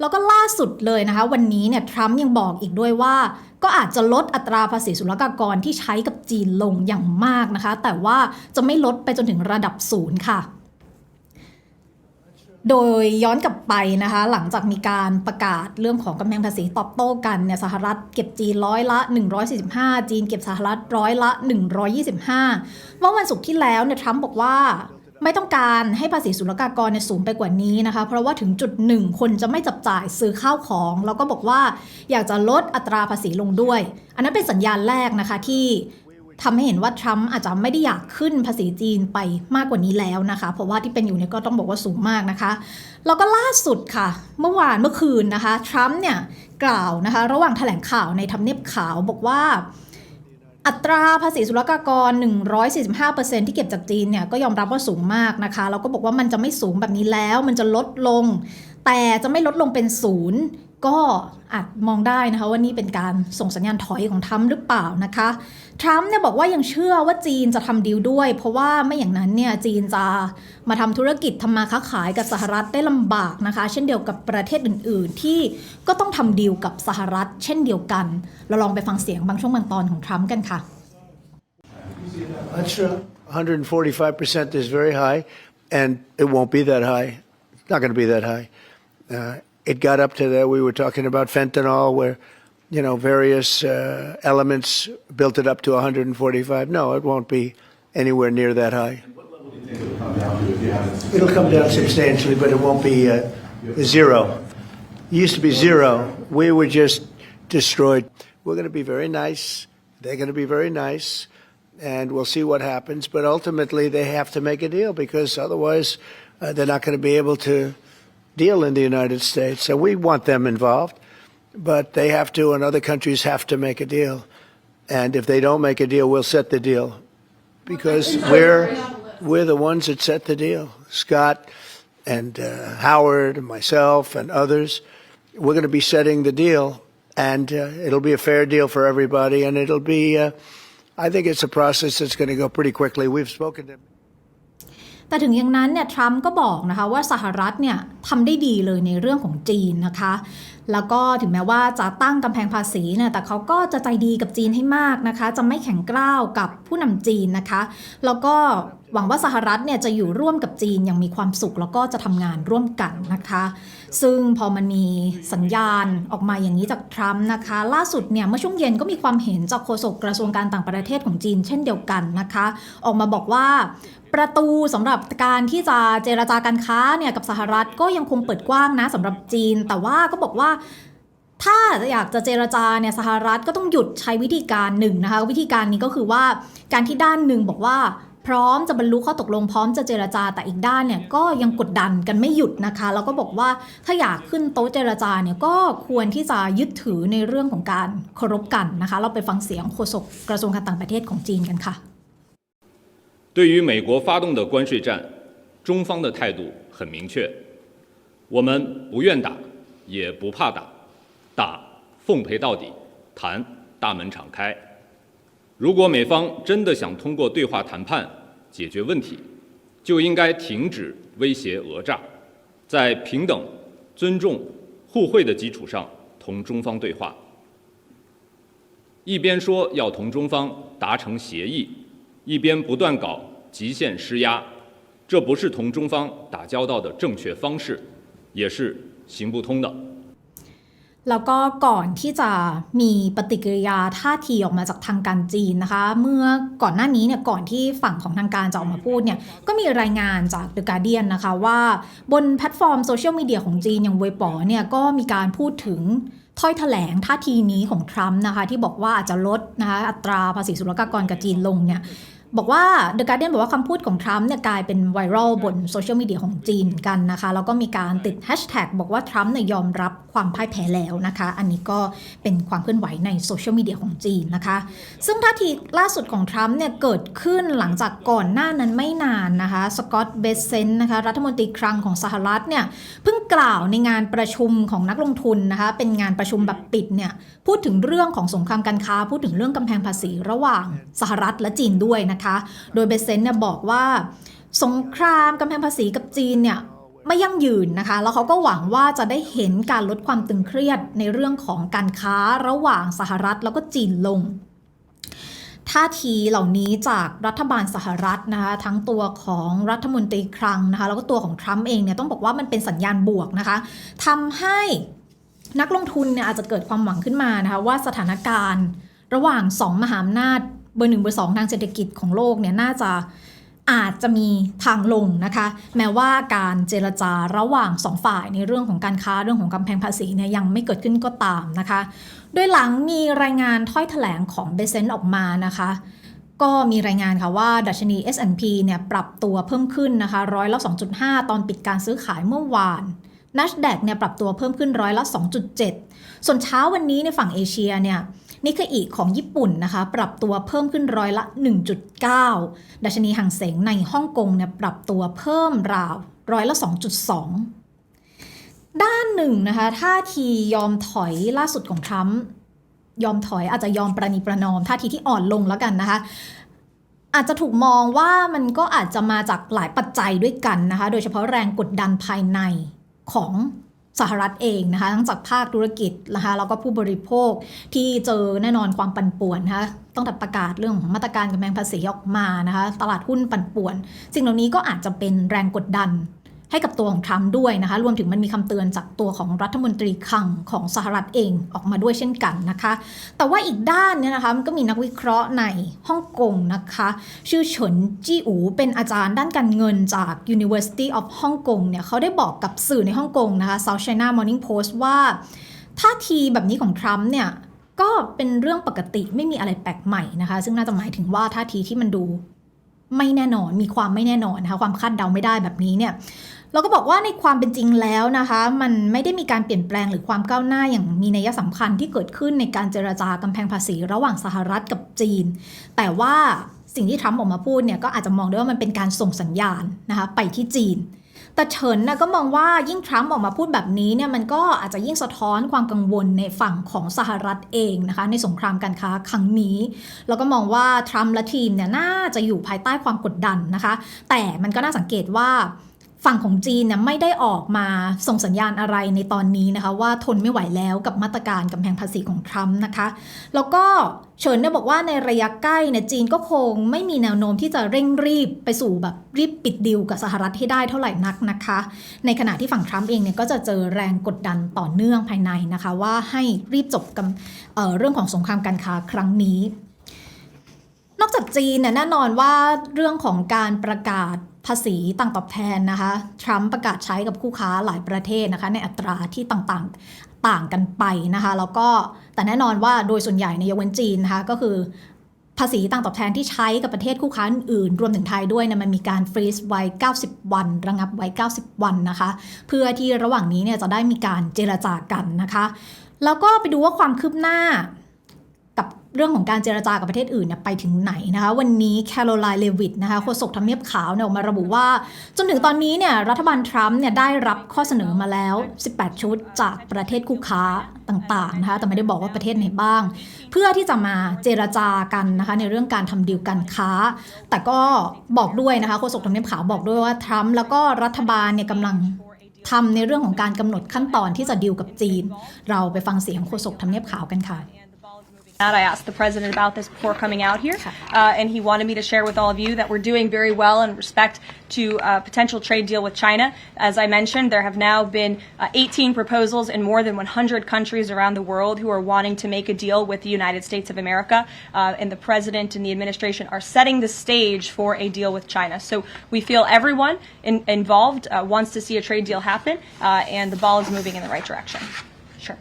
แล้วก็ล่าสุดเลยนะคะ วันนี้เนี่ยทรัมป์ยังบอกอีกด้วยว่า ก็อาจจะลดอัตราภาษีศุลกากรที่ใช้กับจีนลงอย่างมากนะคะ แต่ว่าจะไม่ลดไปจนถึงระดับศูนย์ค่ะโดยย้อนกลับไปนะคะ หลังจากมีการประกาศเรื่องของกำแพงภาษีตอบโต้กันเนี่ยสหรัฐเก็บจีนร้อยละ 145 จีนเก็บสหรัฐร้อยละ 125 เมื่อวันศุกร์ที่แล้วเนี่ยทรัมป์บอกว่า ไม่ต้องการให้ภาษีศุลกากรเนี่ยสูงไปกว่านี้นะคะ เพราะว่าถึงจุดหนึ่งคนจะไม่จับจ่ายซื้อข้าวของ แล้วก็บอกว่าอยากจะลดอัตราภาษีลงด้วย อันนั้นเป็นสัญญาณแรกนะคะที่ทำให้เห็นว่าทรัมป์อาจจะไม่ได้อยากขึ้นภาษีจีนไปมากกว่านี้แล้วนะคะ เพราะว่าที่เป็นอยู่เนี่ยก็ต้องบอกว่าสูงมากนะคะ แล้วก็ล่าสุดค่ะ เมื่อวานเมื่อคืนนะคะทรัมป์เนี่ยกล่าวนะคะ ระหว่างแถลงข่าวในทำเนียบขาวบอกว่า อัตราภาษีศุลกากร 145%ที่เก็บจากจีนเนี่ยก็ยอมรับว่าสูงมากนะคะ แล้วก็บอกว่ามันจะไม่สูงแบบนี้แล้ว มันจะลดลง แต่จะไม่ลดลงเป็นศูนย์ก็อาจมองได้นะคะว่านี่เป็นการส่งสัญญาณถอยของทรัมป์หรือเปล่านะคะทรัมป์เนี่ยบอกว่ายังเชื่อว่าจีนจะทำดีลด้วย เพราะว่าไม่อย่างนั้นเนี่ยจีนจะมาทำธุรกิจทำมาค้าขายกับสหรัฐได้ลำบากนะคะ เช่นเดียวกับประเทศอื่น ๆ ที่ก็ต้องทำดีลกับสหรัฐ เช่นเดียวกัน เราลองไปฟังเสียงบางช่วงบางตอนของทรัมป์กันค่ะ That's true. 145% is very high, and it won't be that high. It's not going to be that high. Uh, it got up to that. We were talking about fentanyl, where, you know, various uh, elements built it up to 145. No, it won't be anywhere near that high. It'll come down to? It'll come down substantially, but it won't be uh, zero. It used to be zero. We were just destroyed. We're going to be very nice. They're going to be very nice and we'll see what happens. But ultimately, they have to make a deal because otherwise, uh, they're not going to be able to deal in the United States. So we want them involved, but they have to, and other countries have to make a deal. And if they don't make a deal, we'll set the deal because we're we're the ones that set the deal. Scott and uh, Howard and myself and others, we're going to be setting the deal, and uh, it'll be a fair deal for everybody, and it'll be. Uh, I think it's a process that's going to go pretty quickly. We've spoken to. แต่ถึงอย่างนั้นเนี่ยทรัมป์ก็บอกนะคะว่าสหรัฐเนี่ยทำได้ดีเลยในเรื่องของจีนนะคะแล้วก็ถึงแม้ว่าจะตั้งกำแพงภาษีเนี่ยแต่เขาก็จะใจดีกับจีนให้มากนะคะ จะไม่แข็งกร้าวกับผู้นำจีนนะคะ แล้วก็หวังว่าสหรัฐเนี่ยจะอยู่ร่วมกับจีนอย่างมีความสุข แล้วก็จะทำงานร่วมกันนะคะ ซึ่งพอมันมีสัญญาณออกมาอย่างนี้จากทรัมป์นะคะ ล่าสุดเนี่ยเมื่อช่วงเย็นก็มีความเห็นจากโฆษกกระทรวงการต่างประเทศของจีน เช่นเดียวกันนะคะ ออกมาบอกว่าประตูสำหรับการที่จะเจราจาการค้าเนี่ยกับสหรัฐก็ยังคงเปิดกว้างนะสำหรับจีน แต่ว่าก็บอกว่าถ้าอยากจะเจรจาเนี่ยสหรัฐก็ต้องหยุดใช้วิธีการหนึ่งนะคะ วิธีการนี้ก็คือว่าการที่ด้านหนึ่งบอกว่า พร้อมจะบรรลุข้อตกลงพร้อมจะเจรจาแต่อีกด้านเนี่ยก็ยังกดดันกันไม่หยุดนะคะ แล้วก็บอกว่าถ้าอยากขึ้นโต๊ะเจรจาเนี่ยก็ควรที่จะยึดถือในเรื่องของการเคารพกันนะคะ เราไปฟังเสียงโฆษกกระทรวงการต่างประเทศของจีนกันค่ะ 对于美国发动的关税战，中方的态度很明确，我们不愿打， 也不怕打，打奉陪到底，谈大门敞开。如果美方真的想通过对话谈判解决问题，就应该停止威胁讹诈，在平等、尊重、互惠的基础上同中方对话。一边说要同中方达成协议，一边不断搞极限施压，这不是同中方打交道的正确方式，也是行不通的。 แล้วก็ก่อนที่จะมีปฏิกิริยาท่าทีออกมาจากทางการจีนนะคะ เมื่อก่อนหน้านี้เนี่ยก่อนที่ฝั่งของทางการจะออกมาพูดเนี่ยก็มีรายงานจาก The Guardian นะคะว่าบนแพลตฟอร์มโซเชียลมีเดียของจีนอย่างเวยป๋อเนี่ยก็มีการพูดถึงถ้อยแถลงท่าทีนี้ของทรัมป์นะคะที่บอกว่าอาจจะลดนะคะอัตราภาษีศุลกากรกับจีนลงเนี่ย บอกว่า The Guardian บอกว่าคำพูดของทรัมป์เนี่ยกลายเป็นไวรัลบนโซเชียลมีเดียของจีนกันนะคะ แล้วก็มีการติดแฮชแท็กบอกว่าทรัมป์เนี่ยยอมรับความพ่ายแพ้แล้วนะคะ อันนี้ก็เป็นความเคลื่อนไหวในโซเชียลมีเดียของจีนนะคะ ซึ่งท่าทีล่าสุดของทรัมป์เนี่ยเกิดขึ้นหลังจากก่อนหน้านั้นไม่นานนะคะสกอตต์เบสเซนนะคะรัฐมนตรีคลังของสหรัฐเนี่ยเพิ่งกล่าวในงานประชุมของนักลงทุนนะคะเป็นงานประชุมแบบปิดเนี่ยพูดถึงเรื่องของสงครามการค้า พูดถึงเรื่องกำแพงภาษีระหว่างสหรัฐและจีนด้วยนะคะโดยเบสเซนเนี่ยบอกว่าสงครามกำแพงภาษีกับจีนเนี่ยไม่ยั่งยืนนะคะ แล้วเขาก็หวังว่าจะได้เห็นการลดความตึงเครียดในเรื่องของการค้าระหว่างสหรัฐแล้วก็จีนลง ท่าทีเหล่านี้จากรัฐบาลสหรัฐนะคะทั้งตัวของรัฐมนตรีคลังนะคะแล้วก็ตัวของทรัมป์เองเนี่ยต้องบอกว่ามันเป็นสัญญาณบวกนะคะทำให้นักลงทุนเนี่ยอาจจะเกิดความหวังขึ้นมานะคะว่าสถานการณ์ระหว่างสองมหาอำนาจ บอร์หนึ่งเบอร์สองทางเศรษฐกิจของโลกเนี่ยน่าจะอาจจะมีทางลงนะคะ แม้ว่าการเจรจาระหว่างสองฝ่ายในเรื่องของการค้าเรื่องของกำแพงภาษีเนี่ยยังไม่เกิดขึ้นก็ตามนะคะ โดยหลังมีรายงานถ้อยแถลงของเบเซนออกมานะคะ ก็มีรายงานค่ะว่า ดัชนี S&P เนี่ยปรับตัวเพิ่มขึ้นนะคะร้อยละ2.5 ตอนปิดการซื้อขายเมื่อวาน NASDAQ เนี่ยปรับตัวเพิ่มขึ้นร้อยละ2.7 ส่วนเช้าวันนี้ในฝั่งเอเชียเนี่ย นิเคอิของญี่ปุ่นนะคะ ปรับตัวเพิ่มขึ้นร้อยละ 1.9 ดัชนีห่างเสงในฮ่องกงเนี่ยปรับตัวเพิ่มราวร้อยละ 2.2 ด้านหนึ่งนะคะท่าทียอมถอยล่าสุดของทรัมป์ยอมถอยอาจจะยอมประนีประนอมท่าทีที่อ่อนลงแล้วกันนะคะอาจจะถูกมองว่ามันก็อาจจะมาจากหลายปัจจัยด้วยกันนะคะ โดยเฉพาะแรงกดดันภายในของ สหรัฐเองนะคะทั้งจากภาคธุรกิจนะคะแล้วก็ผู้บริโภคที่เจอแน่นอนความปั่นป่วนนะคะตั้งแต่ประกาศเรื่องของมาตรการกำแพงภาษีออกมานะคะตลาดหุ้นปั่นป่วน สิ่งเหล่านี้ก็อาจจะเป็นแรงกดดัน ให้กับตัวของทรัมป์ด้วยนะคะ รวมถึงมันมีคำเตือนจากตัวของรัฐมนตรีคลังของสหรัฐเองออกมาด้วยเช่นกันนะคะ แต่ว่าอีกด้านเนี่ยนะคะมันก็มีนักวิเคราะห์ในฮ่องกงนะคะ ชื่อเฉินจี้อูเป็นอาจารย์ด้านการเงินจาก University of Hong Kong เนี่ยเขาได้บอกกับสื่อในฮ่องกงนะคะ South China Morning Post ว่าท่าทีแบบนี้ของทรัมป์เนี่ยก็เป็นเรื่องปกติไม่มีอะไรแปลกใหม่นะคะ ซึ่งน่าจะหมายถึงว่าท่าทีที่มันดูไม่แน่นอนมีความไม่แน่นอนนะคะความคาดเดาไม่ได้แบบนี้เนี่ย เราก็บอกว่าในความเป็นจริงแล้วนะคะ มันไม่ได้มีการเปลี่ยนแปลงหรือความก้าวหน้าอย่างมีนัยสำคัญที่เกิดขึ้นในการเจรจากำแพงภาษีระหว่างสหรัฐกับจีน แต่ว่าสิ่งที่ทรัมป์ออกมาพูดเนี่ยก็อาจจะมองได้ว่ามันเป็นการส่งสัญญาณนะคะไปที่จีน แต่เฉินนะก็มองว่ายิ่งทรัมป์ออกมาพูดแบบนี้เนี่ยมันก็อาจจะยิ่งสะท้อนความกังวลในฝั่งของสหรัฐเองนะคะในสงครามการค้าครั้งนี้ แล้วก็มองว่าทรัมป์และทีมเนี่ยน่าจะอยู่ภายใต้ความกดดันนะคะ แต่มันก็น่าสังเกตว่า ฝั่งของจีนเนี่ยไม่ได้ออกมาส่งสัญญาณอะไรในตอนนี้นะคะว่าทนไม่ไหวแล้วกับมาตรการกำแพงภาษีของทรัมป์นะคะ แล้วก็เฉินเนี่ยบอกว่าในระยะใกล้เนี่ยจีนก็คงไม่มีแนวโน้มที่จะเร่งรีบไปสู่แบบรีบปิดดีลกับสหรัฐให้ได้เท่าไหร่นักนะคะ ในขณะที่ฝั่งทรัมป์เองเนี่ยก็จะเจอแรงกดดันต่อเนื่องภายในนะคะ ว่าให้รีบจบกับเเรื่องของสงครามการค้าครั้งนี้นอกจากจีนเนี่ยแน่นอนว่าเรื่องของการประกาศภาษีต่างตอบแทนนะคะทรัมป์ประกาศใช้กับคู่ค้าหลายประเทศนะคะในอัตราที่ต่างๆต่างกันไปนะคะแล้วก็แต่แน่นอนว่าโดยส่วนใหญ่ในยกเว้นจีนนะคะก็คือภาษีต่างตอบแทนที่ใช้กับประเทศคู่ค้าอื่นรวมถึงไทยด้วยเนี่ยมันมีการฟรีซไว้ 90 วัน ระงับไว้ 90 วันนะคะ เพื่อที่ระหว่างนี้เนี่ยจะได้มีการเจรจากันนะคะ แล้วก็ไปดูว่าความคืบหน้า เรื่องของการเจรจากับประเทศอื่นเนี่ยไปถึงไหนนะคะ วันนี้แคโรไลน์เลวิตนะคะโฆษกทำเนียบขาวเนี่ยออกมาระบุว่า จนถึงตอนนี้เนี่ยรัฐบาลทรัมป์เนี่ยได้รับข้อเสนอมาแล้ว 18 ชุดจากประเทศคู่ค้าต่างๆนะคะแต่ไม่ได้บอกว่าประเทศไหนบ้าง เพื่อที่จะมาเจรจากันนะคะในเรื่องการทำดีลการค้า แต่ก็บอกด้วยนะคะโฆษกทำเนียบขาวบอกด้วยว่าทรัมป์แล้วก็รัฐบาลเนี่ยกำลังทำในเรื่องของการกำหนดขั้นตอนที่จะดีลกับจีน เราไปฟังเสียงโฆษกทำเนียบขาวกันค่ะ I asked the president about this before coming out here, uh, and he wanted me to share with all of you that we're doing very well in respect to a potential trade deal with China. As I mentioned, there have now been uh, 18 proposals in more than 100 countries around the world who are wanting to make a deal with the United States of America, uh, and the president and the administration are setting the stage for a deal with China. So we feel everyone in, involved uh, wants to see a trade deal happen, uh, and the ball is moving in the right direction. Sure.